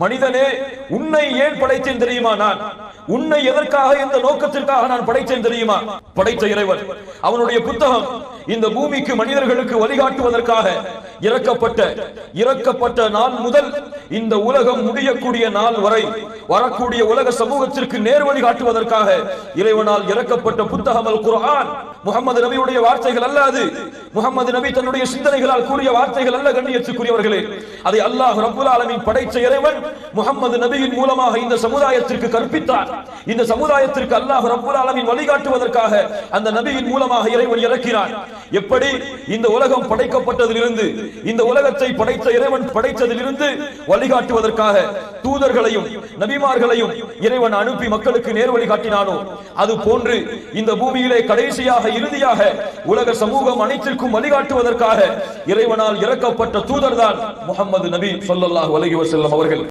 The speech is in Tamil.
மனிதனே உன்னை ஏன் படைத்தேன் தெரியுமா நான்? உன்னை எதற்காக இந்த நோக்கத்திற்காக நான் படைத்தேன் தெரியுமா? படைத்த இறைவன். அவனுடைய புத்தகம் இந்த பூமிக்கு மனிதர்களுக்கு வழிகாட்டுவதற்காக இறக்கப்பட்ட இறக்கப்பட்ட நாள் முதல் இந்த உலகம் முடியக்கூடிய நாள் வரை வரக்கூடிய உலக சமூகத்திற்கு நேர் வழிகாட்டுவதற்காக இறைவனால் இறக்கப்பட்ட புத்தகம் அல் குர்ஆன். முகமது நபியுடைய வார்த்தைகள் அல்ல அது. முகமது நபி தன்னுடைய சிந்தனைகளால் கூறிய வார்த்தைகள் அல்ல கண்ணியத்துக்குரியவர்களே. அதை அல்லாஹ் ரபுல் ஆலமின் படைத்த இறைவன் முகமது நபியின் மூலமாக இந்த சமுதாயத்திற்கு கற்பித்தார் இந்த சமுதாயத்திற்கு அல்லாஹ் ரபுல் ஆலமின் வழிகாட்டுவதற்காக அந்த நபியின் மூலமாக இறைவன் இறக்கினார் எப்படி? இந்த உலகம் படைக்கப்பட்டதிலிருந்து இந்த உலகத்தை படைத்த இறைவன் படைத்ததிலிருந்து வழிகாட்டுவதற்காக தூதர்களையும் நபிமார்களையும் இறைவன் அனுப்பி மக்களுக்கு நேர் வழி காட்டினானோ? அது போன்று இந்த பூமியிலே கடைசியாக இறுதியாக உலக சமூகம் அனைத்திற்கும் வழிகாட்டுவதற்காக இறைவனால் இறக்கப்பட்ட தூதர்தான் முகமது நபி சொல்லல்லாஹ் வலகி வசல்லம் அவர்கள்.